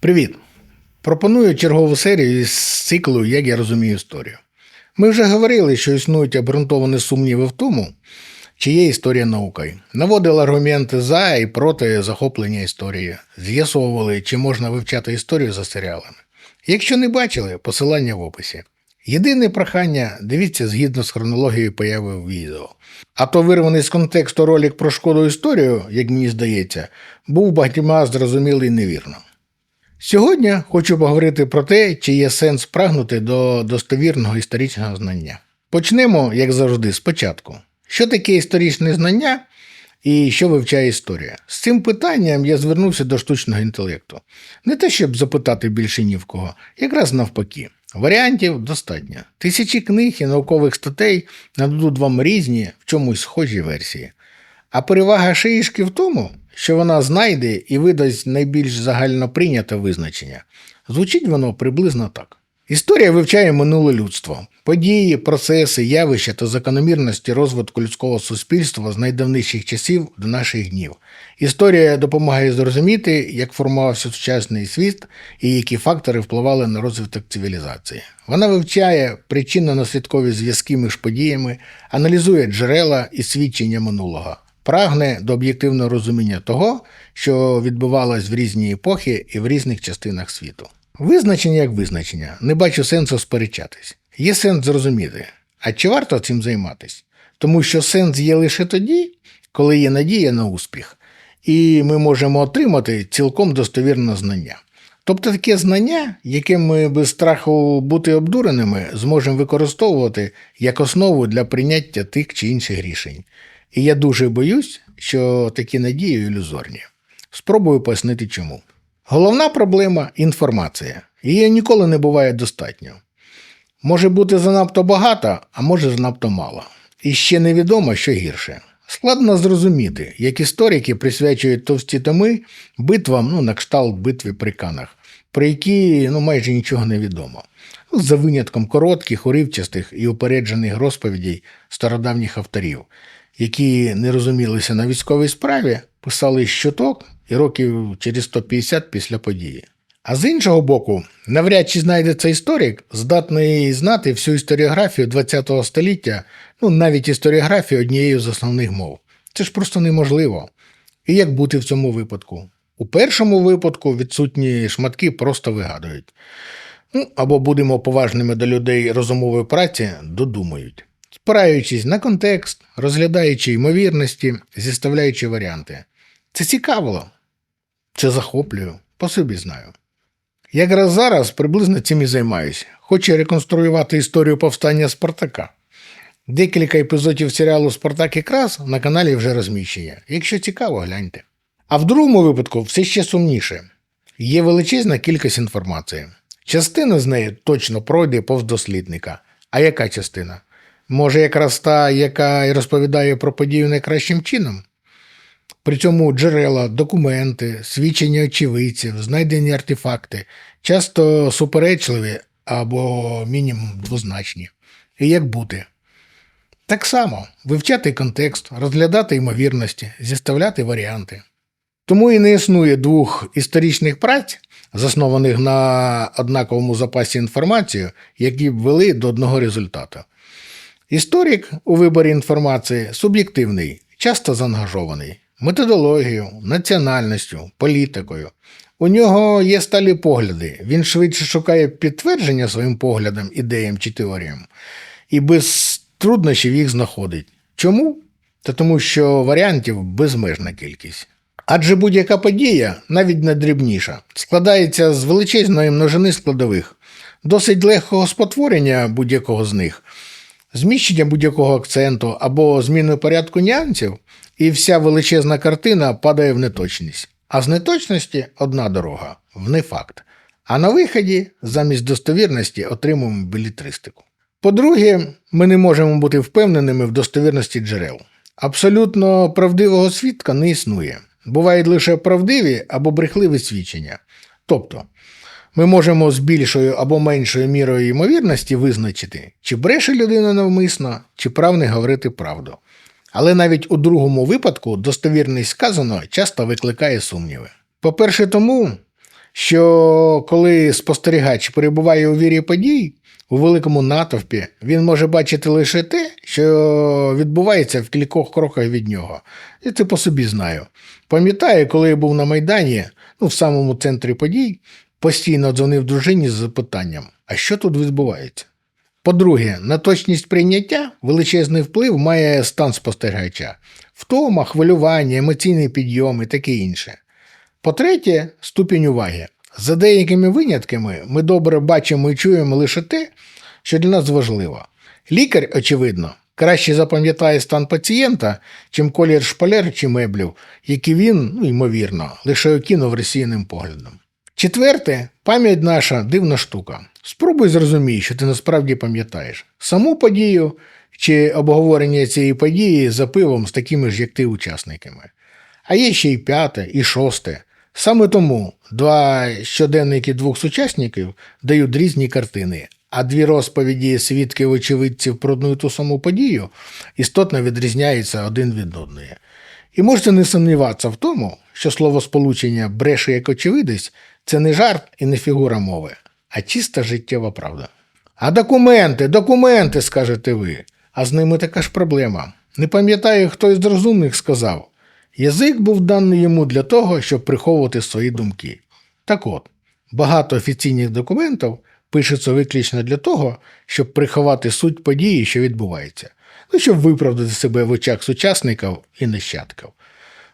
Привіт! Пропоную чергову серію із циклу Як я розумію історію. Ми вже говорили, що існують обґрунтовані сумніви в тому, чи є історія наукою. Наводили аргументи за і проти захоплення історії, з'ясовували, чи можна вивчати історію за серіалами. Якщо не бачили, посилання в описі. Єдине прохання дивіться згідно з хронологією появи в відео. А то вирваний з контексту ролик про шкоду історію, як мені здається, був багатьма зрозумілий невірно. Сьогодні хочу поговорити про те, чи є сенс прагнути до достовірного історичного знання. Почнемо, як завжди, спочатку. Що таке історичне знання і що вивчає історія? З цим питанням я звернувся до штучного інтелекту. Не те, щоб запитати більше ні в кого, якраз навпаки. Варіантів достатньо. Тисячі книг і наукових статей нададуть вам різні, в чомусь схожі версії. А перевага шиїшки в тому, що вона знайде і видасть найбільш загально прийняте визначення. Звучить воно приблизно так. Історія вивчає минуле людство, події, процеси, явища та закономірності розвитку людського суспільства з найдавніших часів до наших днів. Історія допомагає зрозуміти, як формувався сучасний світ і які фактори впливали на розвиток цивілізації. Вона вивчає причинно-наслідкові зв'язки між подіями, аналізує джерела і свідчення минулого прагне до об'єктивного розуміння того, що відбувалось в різні епохи і в різних частинах світу. Визначення як визначення, не бачу сенсу сперечатись. Є сенс зрозуміти, а чи варто цим займатися? Тому що сенс є лише тоді, коли є надія на успіх, і ми можемо отримати цілком достовірне знання. Тобто таке знання, яке ми без страху бути обдуреними, зможемо використовувати як основу для прийняття тих чи інших рішень. І я дуже боюсь, що такі надії ілюзорні. Спробую пояснити чому. Головна проблема інформація. Її ніколи не буває достатньо. Може бути занадто багато, а може занадто мало. І ще невідомо, що гірше. Складно зрозуміти, як історики присвячують товсті томи битвам, ну, на кшталт битви при канах, про які ну, майже нічого не відомо. Ну, за винятком коротких, уривчастих і упереджених розповідей стародавніх авторів, які не розумілися на військовій справі, писали щоток і років через 150 після події. А з іншого боку, навряд чи знайдеться історик, здатний знати всю історіографію ХХ століття, ну навіть історіографію однією з основних мов. Це ж просто неможливо. І як бути в цьому випадку? У першому випадку відсутні шматки просто вигадують. Ну, або будемо поважними до людей розумової праці, додумають, спираючись на контекст, розглядаючи ймовірності, зіставляючи варіанти. Це цікаво, це захоплюю, по собі знаю. Якраз зараз приблизно цим і займаюся. Хочу реконструювати історію повстання Спартака. Декілька епізодів серіалу Спартак і Крас на каналі вже розміщені. Якщо цікаво, гляньте. А в другому випадку все ще сумніше. Є величезна кількість інформації. Частина з неї точно пройде повз дослідника. А яка частина? Може, якраз та, яка і розповідає про подію найкращим чином? При цьому джерела, документи, свідчення очевидців, знайдені артефакти часто суперечливі або мінімум двозначні. І як бути? Так само вивчати контекст, розглядати ймовірності, зіставляти варіанти. Тому і не існує двох історичних праць, заснованих на однаковому запасі інформації, які б вели до одного результату. Історик у виборі інформації суб'єктивний, часто заангажований методологією, національністю, політикою. У нього є сталі погляди, він швидше шукає підтвердження своїм поглядам, ідеям чи теоріям, і без труднощів їх знаходить. Чому? Та тому, що варіантів безмежна кількість. Адже будь-яка подія, навіть найдрібніша, складається з величезної множини складових, досить легкого спотворення будь-якого з них, зміщення будь-якого акценту або зміни порядку нюансів, і вся величезна картина падає в неточність. А з неточності одна дорога в нефакт. А на виході замість достовірності отримуємо білітристику. По-друге, ми не можемо бути впевненими в достовірності джерел. Абсолютно правдивого свідка не існує. Бувають лише правдиві або брехливі свідчення. Тобто, ми можемо з більшою або меншою мірою ймовірності визначити, чи бреше людина навмисно, чи прагне говорити правду. Але навіть у другому випадку достовірність сказаного часто викликає сумніви. По-перше, тому, що коли спостерігач перебуває у вірі подій у великому натовпі, він може бачити лише те, що відбувається в кількох кроках від нього. І це по собі знаю. Пам'ятаю, коли я був на Майдані, ну, в самому центрі подій, постійно дзвонив дружині з запитанням: а що тут відбувається? По-друге, на точність прийняття величезний вплив має стан спостерігача, втома, хвилювання, емоційний підйом і таке інше. По-третє, ступінь уваги. За деякими винятками ми добре бачимо і чуємо лише те, що для нас важливо. Лікар, очевидно, краще запам'ятає стан пацієнта, чим колір шпалер чи меблів, які він, ну, ймовірно, лише окинув розсіяним поглядом. Четверте, пам'ять наша дивна штука. Спробуй зрозумій, що ти насправді пам'ятаєш саму подію чи обговорення цієї події за пивом з такими ж, як ти, учасниками. А є ще й п'яте, і шосте. Саме тому два щоденники двох сучасників дають різні картини, а дві розповіді свідків очевидців про одну і ту саму подію істотно відрізняються один від одної. І можете не сумніватися в тому, що словосполучення бреше як очевидець це не жарт і не фігура мови, а чиста життєва правда. А документи, документи, скажете ви. А з ними така ж проблема. Не пам'ятаю, хто із розумних сказав. Язик був даний йому для того, щоб приховувати свої думки. Так от, багато офіційних документів пишеться виключно для того, щоб приховати суть події, що відбувається, ну, щоб виправдати себе в очах сучасників і нащадків.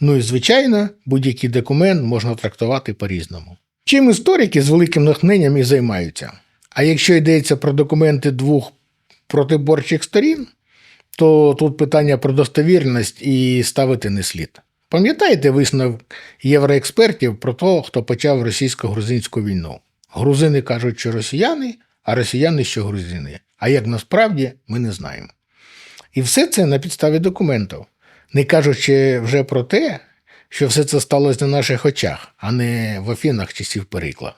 Ну і, звичайно, будь-який документ можна трактувати по-різному. Чим історики з великим натхненням і займаються? А якщо йдеться про документи двох протиборчих сторін, то тут питання про достовірність і ставити не слід. Пам'ятаєте висновок євроекспертів про того, хто почав російсько-грузинську війну? Грузини кажуть, що росіяни, а росіяни, що грузини. А як насправді, ми не знаємо. І все це на підставі документів, не кажучи вже про те, що все це сталося на наших очах, а не в Афінах часів Перикла.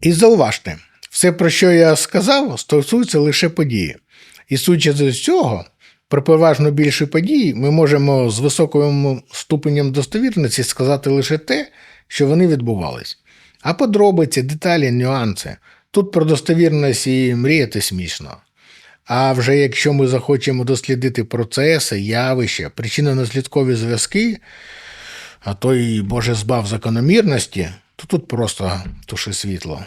І зауважте, все, про що я сказав, стосується лише події. І судячи з цього, про переважно більші події ми можемо з високим ступенем достовірності сказати лише те, що вони відбувались. А подробиці, деталі, нюанси. Тут про достовірність і мріяти смішно. А вже якщо ми захочемо дослідити процеси, явища, причинно-наслідкові зв'язки, а то й Боже збав закономірності, то тут просто туши світло.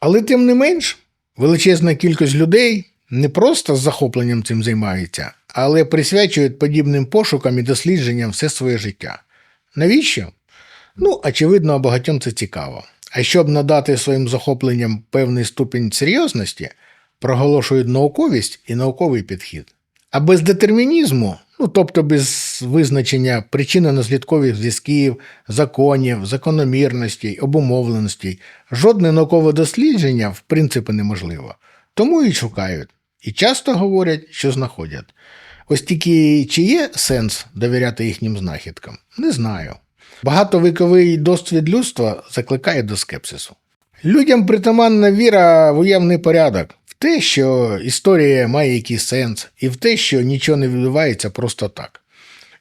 Але тим не менш, величезна кількість людей не просто з захопленням цим займаються, але присвячують подібним пошукам і дослідженням все своє життя. Навіщо? Ну, очевидно, багатьом це цікаво. А щоб надати своїм захопленням певний ступінь серйозності, проголошують науковість і науковий підхід. А без детермінізму, ну тобто без визначення причинно-наслідкових зв'язків, законів, закономірностей, обумовленостей, жодне наукове дослідження в принципі неможливо. Тому і шукають, і часто говорять, що знаходять. Ось тільки чи є сенс довіряти їхнім знахідкам? Не знаю. Багатовіковий досвід людства закликає до скепсису. Людям притаманна віра в уявний порядок, те, що історія має якийсь сенс, і в те, що нічого не відбувається просто так.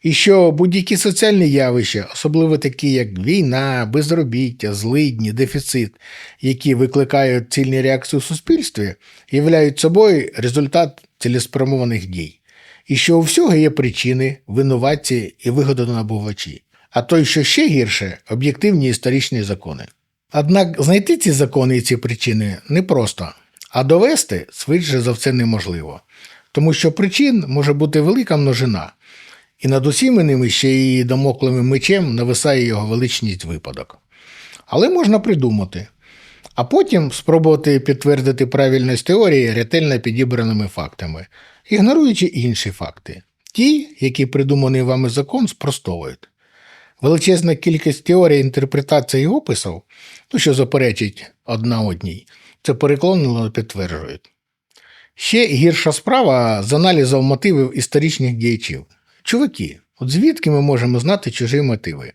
І що будь-які соціальні явища, особливо такі, як війна, безробіття, злидні, дефіцит, які викликають цільні реакції у суспільстві, являють собою результат цілеспрямованих дій. І що у всього є причини, винуватці і вигодонабувачі. А то, що ще гірше, об'єктивні історичні закони. Однак знайти ці закони і ці причини непросто, а довести швидше за все неможливо, тому що причин може бути велика множина, і над усіми ними ще й домоклим мечем нависає його величність випадок. Але можна придумати, а потім спробувати підтвердити правильність теорії ретельно підібраними фактами, ігноруючи інші факти, ті, які придуманий вами закон, спростовують. Величезна кількість теорій, інтерпретацій і описів, ну, що заперечить одна одній, це переконано підтверджують. Ще гірша справа з аналізом мотивів історичних діячів. Чуваки, от звідки ми можемо знати чужі мотиви?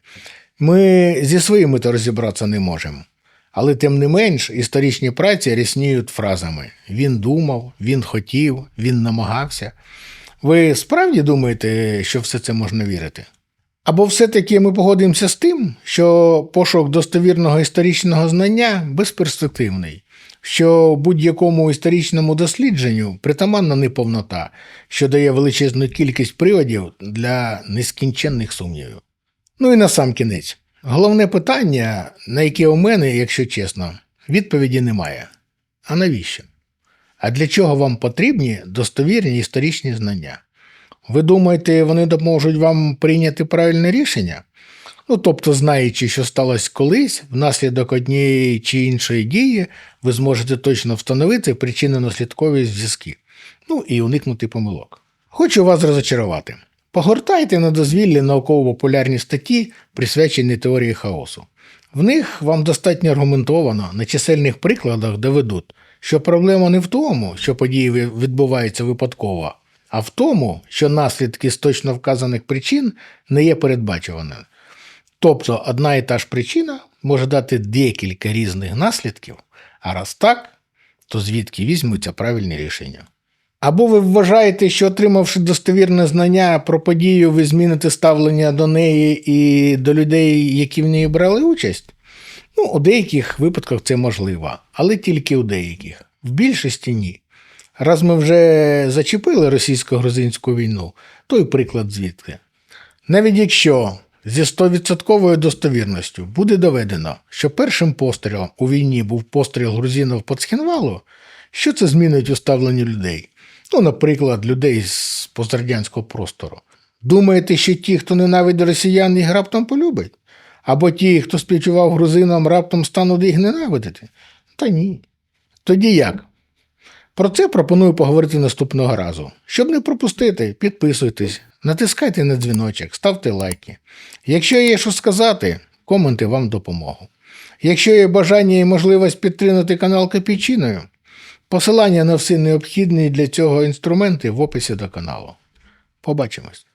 Ми зі своїми то розібратися не можемо. Але тим не менш, історичні праці рісніють фразами: він думав, він хотів, він намагався. Ви справді думаєте, що все це можна вірити? Або все-таки ми погодимося з тим, що пошук достовірного історичного знання безперспективний, що будь-якому історичному дослідженню притаманна неповнота, що дає величезну кількість приводів для нескінченних сумнівів. Ну і на сам кінець. Головне питання, на яке у мене, якщо чесно, відповіді немає. А навіщо? А для чого вам потрібні достовірні історичні знання? Ви думаєте, вони допоможуть вам прийняти правильне рішення? Ну, тобто, знаючи, що сталося колись, внаслідок однієї чи іншої дії, ви зможете точно встановити причинно-наслідкові зв'язки, ну і уникнути помилок. Хочу вас розочарувати. Погортайте на дозвіллі науково-популярні статті, присвячені теорії хаосу. В них вам достатньо аргументовано на чисельних прикладах доведуть, що проблема не в тому, що події відбуваються випадково, а в тому, що наслідки з точно вказаних причин не є передбачуваними. Тобто одна і та ж причина може дати декілька різних наслідків, а раз так, то звідки візьмуться правильні рішення. Або ви вважаєте, що отримавши достовірне знання про подію, ви зміните ставлення до неї і до людей, які в ній брали участь? Ну, у деяких випадках це можливо, але тільки у деяких. В більшості ні. Раз ми вже зачепили російсько-грузинську війну, то й приклад звідки. Навіть якщо зі 100% достовірністю буде доведено, що першим пострілом у війні був постріл грузинів по Цхінвалу, що це змінить у ставленні людей? Ну, наприклад, людей з пострадянського простору. Думаєте, що ті, хто ненавидить росіян, їх раптом полюбить? Або ті, хто співчував грузинам, раптом стануть їх ненавидити? Та ні. Тоді як? Про це пропоную поговорити наступного разу. Щоб не пропустити, підписуйтесь, натискайте на дзвіночок, ставте лайки. Якщо є що сказати, коменти вам допомогу. Якщо є бажання і можливість підтримати канал Капічиною, посилання на всі необхідні для цього інструменти в описі до каналу. Побачимось!